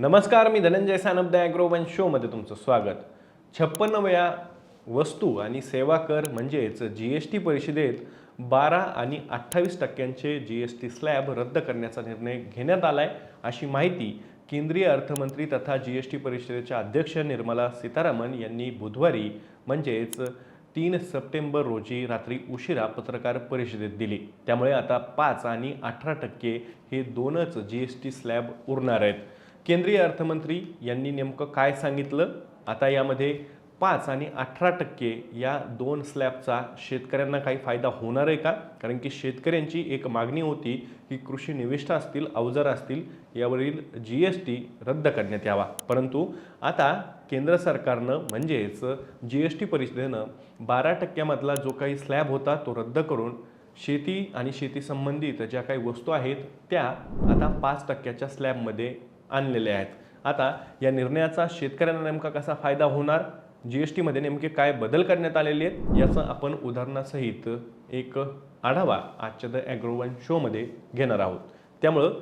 नमस्कार मी धनंजय सानप द ॲग्रोवन शोमध्ये तुमचं स्वागत. छप्पनव्या वस्तू आणि सेवा कर म्हणजेच जी एस टी परिषदेत बारा आणि अठ्ठावीस टक्क्यांचे जी एस टी स्लॅब रद्द करण्याचा निर्णय घेण्यात आला आहे अशी माहिती केंद्रीय अर्थमंत्री तथा जी एस टी परिषदेच्या अध्यक्ष निर्मला सीतारामन यांनी बुधवारी म्हणजेच तीन सप्टेंबर रोजी रात्री उशिरा पत्रकार परिषदेत दिली. त्यामुळे आता पाच आणि अठरा टक्के हे दोनच जी एस टी स्लॅब उरणार आहेत. केंद्रीय अर्थमंत्री यांनी नेमकं काय सांगितलं? आता यामध्ये पाच आणि अठरा टक्के या दोन स्लॅबचा शेतकऱ्यांना काही फायदा होणार आहे का? कारण की शेतकऱ्यांची एक मागणी होती की कृषी निविष्ठा असतील अवजार असतील यावरील जी एस टी रद्द करण्यात यावा. परंतु आता केंद्र सरकारनं म्हणजेच जी एस टी परिषदेनं बारा टक्क्यामधला जो काही स्लॅब होता तो रद्द करून शेती आणि शेती संबंधित ज्या काही वस्तू आहेत त्या आता पाच टक्क्याच्या स्लॅबमध्ये आणलेले आहेत. आता या निर्णयाचा शेतकऱ्यांना नेमका कसा फायदा होणार? जी एस टीमध्ये नेमके काय बदल करण्यात आलेले आहेत? याचं आपण उदाहरणासहित एक आढावा आजच्या द ॲग्रोवन शोमध्ये घेणार आहोत. त्यामुळं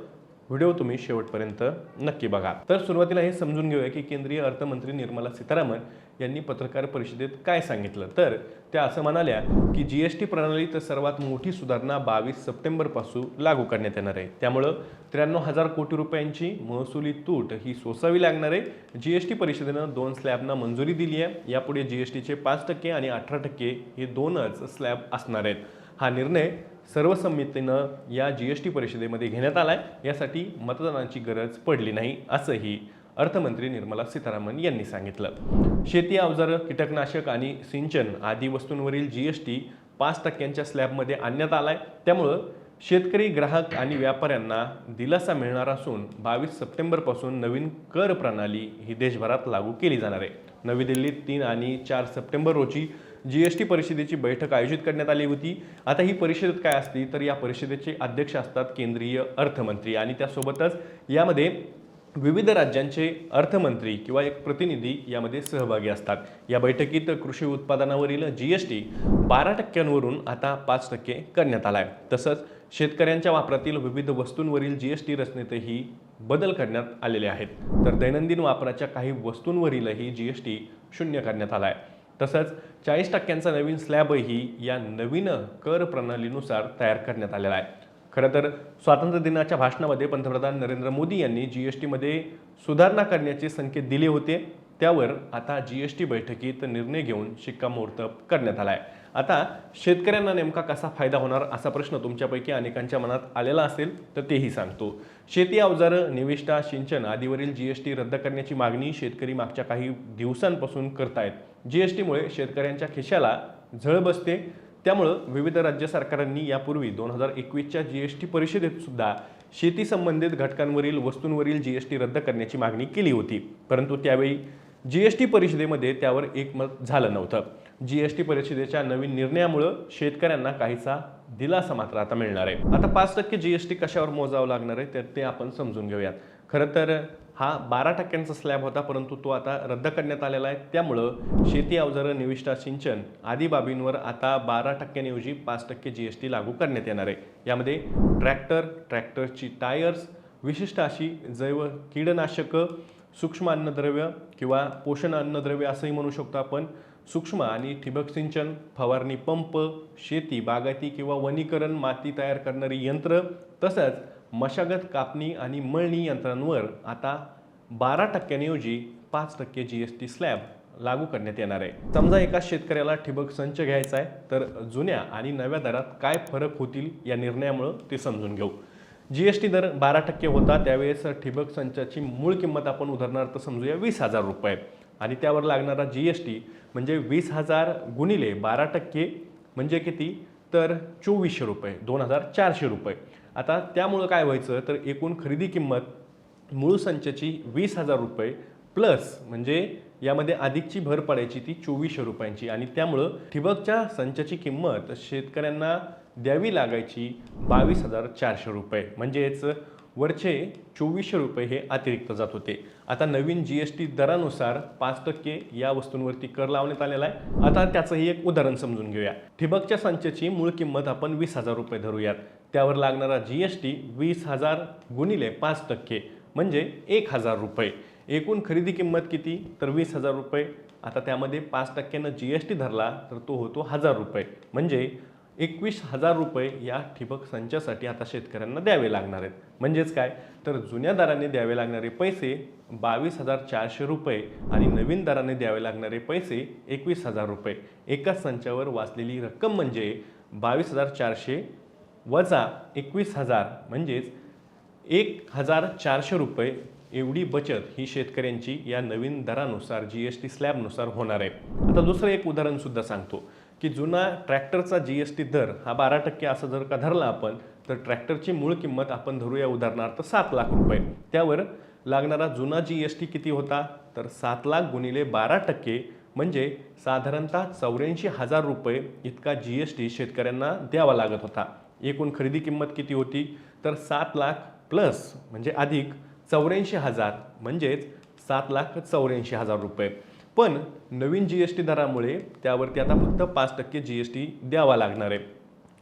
व्हिडिओ तुम्ही शेवटपर्यंत नक्की बघा. तर सुरुवातीला हे समजून घेऊया की केंद्रीय अर्थमंत्री निर्मला सीतारामन यांनी पत्रकार परिषदेत काय सांगितलं? तर त्या असं म्हणाल्या की जी एस टी प्रणालीत सर्वात मोठी सुधारणा बावीस सप्टेंबरपासून लागू करण्यात येणार आहे. त्यामुळं त्र्याण्णव हजार कोटी रुपयांची महसुली तूट ही सोसावी लागणार आहे. जी एस टी परिषदेनं दोन स्लॅबना मंजुरी दिली आहे यापुढे जी एस टीचे पाच टक्के आणि अठरा टक्के हे दोनच स्लॅब असणार आहेत. हा निर्णय सर्वसंमतीनं या जी एस टी परिषदेमध्ये घेण्यात आला आहे यासाठी मतदानाची गरज पडली नाही असंही अर्थमंत्री निर्मला सीतारामन यांनी सांगितलं. शेती अवजारं कीटकनाशक आणि सिंचन आदी वस्तूंवरील जी एस टी पाच टक्क्यांच्या स्लॅबमध्ये आणण्यात आला आहे त्यामुळं शेतकरी ग्राहक आणि व्यापाऱ्यांना दिलासा मिळणार असून बावीस सप्टेंबरपासून नवीन कर प्रणाली ही देशभरात लागू केली जाणार आहे. नवी दिल्लीत तीन आणि चार सप्टेंबर रोजी जी एस टी परिषदेची बैठक आयोजित करण्यात आली होती. आता ही परिषद काय असती? तर या परिषदेचे अध्यक्ष असतात केंद्रीय अर्थमंत्री आणि त्यासोबतच यामध्ये विविध राज्यांचे अर्थमंत्री किंवा एक प्रतिनिधी यामध्ये सहभागी असतात. या बैठकीत कृषी उत्पादनावरील जी एस टी बारा टक्क्यांवरून आता पाच टक्के करण्यात आला आहे तसंच शेतकऱ्यांच्या वापरातील विविध वस्तूंवरील जी एस टी रचनेतही बदल करण्यात आलेले आहेत. तर दैनंदिन वापराच्या काही वस्तूंवरीलही जी एस टी शून्य करण्यात आला आहे तसंच चाळीस टक्क्यांचा नवीन स्लॅबही या नवीन कर प्रणालीनुसार तयार करण्यात आलेला आहे. खरं तर स्वातंत्र्य दिनाच्या भाषणामध्ये पंतप्रधान नरेंद्र मोदी यांनी जी एस टीमध्ये सुधारणा करण्याचे संकेत दिले होते त्यावर आता जी एस टी बैठकीत निर्णय घेऊन शिक्कामोर्तब करण्यात आला आहे. आता शेतकऱ्यांना नेमका कसा फायदा होणार असा प्रश्न तुमच्यापैकी अनेकांच्या मनात आलेला असेल तर तेही सांगतो. शेती अवजारं निविष्ठा सिंचन आदीवरील जी एस टी रद्द करण्याची मागणी शेतकरी मागच्या काही दिवसांपासून करतायत. जी एस टीमुळे शेतकऱ्यांच्या खिशाला झळ बसते. त्यामुळं विविध राज्य सरकारांनी यापूर्वी दोन हजार एकवीसच्या जी एस टी परिषदेत सुद्धा शेती संबंधित घटकांवरील वस्तूंवरील जी एस टी रद्द करण्याची मागणी केली होती. परंतु त्यावेळी जी एस टी परिषदेमध्ये त्यावर एकमत झालं नव्हतं. जी एस टी परिषदेच्या नवीन निर्णयामुळं शेतकऱ्यांना काहीसा दिलासा मात्र आता मिळणार आहे. आता पाच टक्के जी एस टी कशावर मोजावं लागणार आहे तर ते आपण समजून घेऊयात. खरं तर हा बारा टक्क्यांचा स्लॅब होता परंतु तो आता रद्द करण्यात आलेला आहे. त्यामुळं शेती अवजारं निविष्ठा सिंचन आदी बाबींवर आता बारा टक्क्यांऐवजी पाच टक्के जी एस टी लागू करण्यात येणार आहे. यामध्ये ट्रॅक्टर ट्रॅक्टरची टायर्स विशिष्ट अशी जैव कीडनाशकं सूक्ष्म अन्नद्रव्य किंवा पोषण अन्नद्रव्य असंही म्हणू शकतो आपण. सूक्ष्म आणि ठिबक सिंचन फवारणी पंप शेती बागायती किंवा वनीकरण माती तयार करणारी यंत्र तसंच मशागत कापणी आणि मळणी यंत्रांवर आता बारा टक्क्यांऐवजी पाच टक्के जी एस टी स्लॅब लागू करण्यात येणार आहे. समजा एका शेतकऱ्याला ठिबक संच घ्यायचा आहे तर जुन्या आणि नव्या दरात काय फरक होतील या निर्णयामुळं ते समजून घेऊ. जी एस टी दर बारा टक्के होता त्यावेळेस ठिबक संचाची मूळ किंमत आपण उदाहरणार्थ समजूया वीस हजार रुपये. आणि त्यावर लागणारा जी एस टी म्हणजे वीस हजार गुणिले बारा टक्के म्हणजे किती? तर चोवीसशे रुपये दोन हजार चारशे रुपये. आता त्यामुळं काय व्हायचं? तर एकूण खरेदी किंमत मूळ संचाची वीस हजार रुपये प्लस म्हणजे यामध्ये अधिकची भर पडायची ती चोवीसशे रुपयांची. आणि त्यामुळं ठिबकच्या संचाची किंमत शेतकऱ्यांना द्यावी लागायची बावीस हजार चारशे रुपये. म्हणजेच वरचे चोवीसशे रुपये हे अतिरिक्त जात होते. आता नवीन जी एस टी दरानुसार पाच टक्के या वस्तूंवरती कर लावण्यात आलेला आहे. आता त्याचंही एक उदाहरण समजून घेऊया. ठिबकच्या संचाची मूळ किंमत आपण वीस हजार रुपये धरूयात. त्यावर लागणारा जी एस टी वीस हजार गुणिले पाच टक्के म्हणजे एक हजार रुपये. एकूण खरेदी किंमत किती? तर वीस हजार रुपये. आता त्यामध्ये पाच टक्क्यानं जी एस टी धरला तर तो होतो हजार रुपये. म्हणजे एकवीस हजार रुपये या ठिबक संचासाठी आता शेतकऱ्यांना द्यावे लागणार आहेत. म्हणजेच काय? तर जुन्या दराने द्यावे लागणारे पैसे बावीस हजार चारशे रुपये आणि नवीन दराने द्यावे लागणारे पैसे एकवीस हजार रुपये. एकाच संचावर वाचलेली रक्कम म्हणजे बावीस हजार चारशे वजा एकवीस हजार म्हणजेच एक हजार चारशे रुपये एवढी बचत ही शेतकऱ्यांची या नवीन दरानुसार जी एस टी स्लॅबनुसार होणार आहे. आता दुसरं एक उदाहरणसुद्धा सांगतो. की जुना ट्रॅक्टरचा जी एस टी दर हा बारा टक्के असा जर का धरला आपण तर ट्रॅक्टरची मूळ किंमत आपण धरूया उदाहरणार्थ सात लाख रुपये. त्यावर लागणारा जुना जी एस टी किती होता? तर सात लाख गुणिले बारा टक्के म्हणजे साधारणतः चौऱ्याऐंशी हजार रुपये इतका जी एस टी शेतकऱ्यांना द्यावा लागत होता. एकूण खरेदी किंमत किती होती? तर सात लाख प्लस म्हणजे अधिक चौऱ्याऐंशी हजार म्हणजेच सात लाख चौऱ्याऐंशी हजार रुपये. पण नवीन जी एस टी दरामुळे त्यावरती आता फक्त पाच टक्के जी एस टी द्यावा लागणार आहे.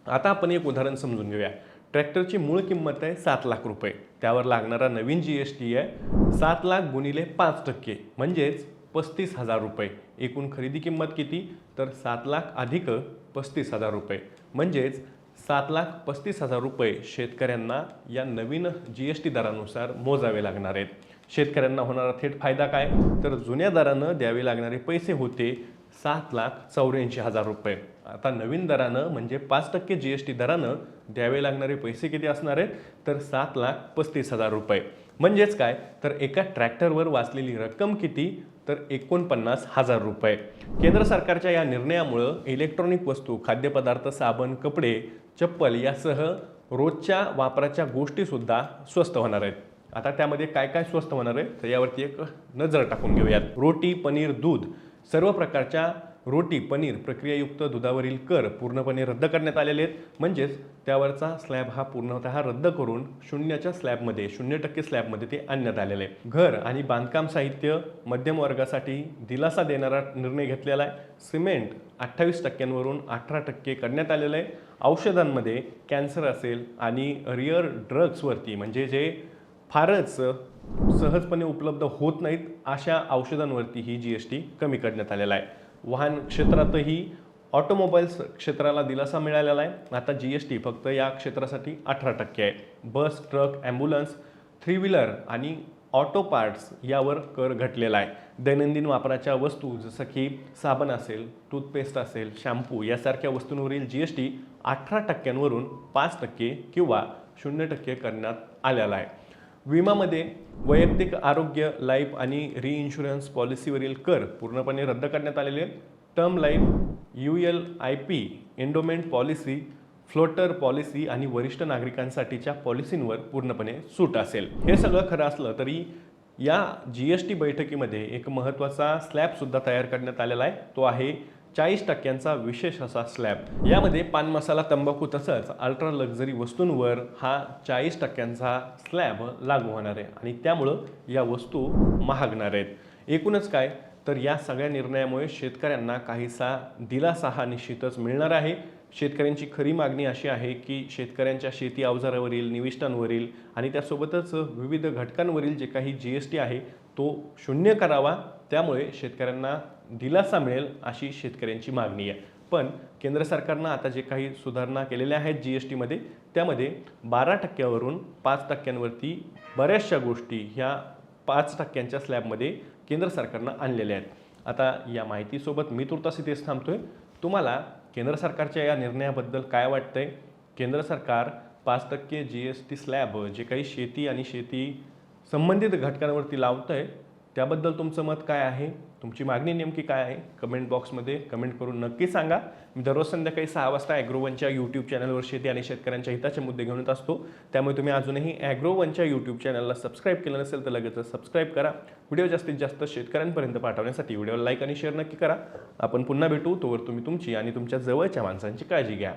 आता आपण एक उदाहरण समजून घेऊया. ट्रॅक्टरची मूळ किंमत आहे सात लाख रुपये. त्यावर लागणारा नवीन जी एस टी आहे सात लाख गुणिले पाच टक्के म्हणजेच पस्तीस हजार रुपये. एकूण खरेदी किंमत किती? तर सात लाख अधिक पस्तीस हजार रुपये. म्हणजेच सात लाख पस्तीस हजार रुपये शेतकऱ्यांना या नवीन जी एस टी दरानुसार मोजावे लागणार आहेत. शेतकऱ्यांना होणारा थेट फायदा काय? तर जुन्या दरानं द्यावे लागणारे पैसे होते सात लाख चौऱ्याऐंशी हजार रुपये. आता नवीन दरानं म्हणजे पाच टक्के जी एस टी दरानं द्यावे लागणारे पैसे किती असणार आहेत? तर सात लाख पस्तीस हजार रुपये. म्हणजेच काय? तर एका ट्रॅक्टरवर वाचलेली रक्कम किती? तर एकोणपन्नास हजार रुपये. केंद्र सरकारच्या या निर्णयामुळं इलेक्ट्रॉनिक वस्तू खाद्यपदार्थ साबण कपडे चप्पल यासह रोजच्या वापराच्या गोष्टीसुद्धा स्वस्त होणार आहेत. आता त्यामध्ये काय काय स्वस्त होणार आहे तर यावरती एक नजर टाकून घेऊयात. रोटी पनीर दूध सर्व प्रकारच्या रोटी पनीर प्रक्रियायुक्त दुधावरील कर पूर्णपणे रद्द करण्यात आलेले आहेत. म्हणजेच त्यावरचा स्लॅब हा पूर्णतः रद्द करून शून्याच्या स्लॅबमध्ये शून्य टक्के स्लॅबमध्ये ते आणण्यात आलेले आहे घर आणि बांधकाम साहित्य मध्यम वर्गासाठी दिलासा देणारा निर्णय घेतलेला आहे. सिमेंट अठ्ठावीस टक्क्यांवरून अठरा टक्के करण्यात आलेलं आहे. औषधांमध्ये कॅन्सर असेल आणि रिअर ड्रग्सवरती म्हणजे जे फारच सहजपणे उपलब्ध होत नाहीत अशा औषधांवरती ही जी एस टी कमी करण्यात आलेला आहे. वाहन क्षेत्रातही ऑटोमोबाईल्स क्षेत्राला दिलासा मिळालेला आहे. आता जी एस टी फक्त या क्षेत्रासाठी अठरा टक्के आहे. Bus truck ambulance three wheeler आणि ऑटो पार्ट्स यावर कर घटलेला आहे. दैनंदिन वापराच्या वस्तू जसं की साबण असेल टूथपेस्ट असेल शॅम्पू यासारख्या वस्तूंवरील जी एस टी अठरा टक्क्यांवरून पाच टक्के किंवा शून्य टक्के करण्यात आलेला आहे. विमामध्ये वैयक्तिक आरोग्य लाईफ आणि रिइन्शुरन्स पॉलिसीवरील कर पूर्णपणे रद्द करण्यात आलेले आहेत. Term life U L I P endowment policy floater policy आणि वरिष्ठ नागरिकांसाठीच्या पॉलिसींवर पूर्णपणे सूट असेल. हे सगळं खरं असलं तरी या जी एस टी बैठकीमध्ये एक महत्त्वाचा स्लॅबसुद्धा तयार करण्यात आलेला आहे. तो आहे चाळीस टक्क्यांचा विशेष असा स्लॅब यामध्ये पान मसाला तंबाखू तसंच अल्ट्रा लक्झरी वस्तूंवर हा चाळीस टक्क्यांचा स्लॅब लागू होणार आहे आणि त्यामुळं या वस्तू महागणार आहेत. एकूणच काय? तर या सगळ्या निर्णयामुळे शेतकऱ्यांना काहीसा दिलासा हा निश्चितच मिळणार आहे. शेतकऱ्यांची खरी मागणी अशी आहे की शेतकऱ्यांच्या शेती अवजारावरील निविष्ठांवरील आणि त्यासोबतच विविध घटकांवरील जे काही जी एस टी आहे तो शून्य करावा. त्यामुळे शेतकऱ्यांना दिलासा मिळेल अशी शेतकऱ्यांची मागणी आहे. पण केंद्र सरकारनं आता जे काही सुधारणा केलेल्या आहेत जी एस टीमध्ये त्यामध्ये बारा टक्क्यावरून पाच टक्क्यांवरती बऱ्याचशा गोष्टी ह्या पाच टक्क्यांच्या स्लॅबमध्ये केंद्र सरकारनं आणलेल्या आहेत. आता या माहितीसोबत मी तुर्तास इथेच थांबतो आहे तुम्हाला केंद्र सरकारच्या या निर्णयाबद्दल काय वाटतं आहे केंद्र सरकार पाच टक्के जी एस टी स्लॅब जे काही शेती आणि शेती संबंधित घटकांवरती लावतं आहे त्याबद्दल तुमचं मत काय आहे? तुमची मागणी नेमकी काय आहे? कमेंट बॉक्समध्ये कमेंट करून नक्की सांगा. मी दररोज संध्याकाळी सहा वाजता ॲग्रोवनच्या यूट्यूब चॅनलवर शेती आणि शेतकऱ्यांच्या हिताचे मुद्दे घेऊन येत असतो. त्यामुळे तुम्ही अजूनही ॲग्रोवनच्या यूट्यूब चॅनलला सबस्क्राईब केलं नसेल तर लगेच सबस्क्राईब करा. व्हिडिओ जास्तीत जास्त शेतकऱ्यांपर्यंत पाठवण्यासाठी व्हिडिओला लाईक आणि शेअर नक्की करा. आपण पुन्हा भेटू. तोवर तुम्ही तुमची आणि तुमच्या जवळच्या माणसांची काळजी घ्या.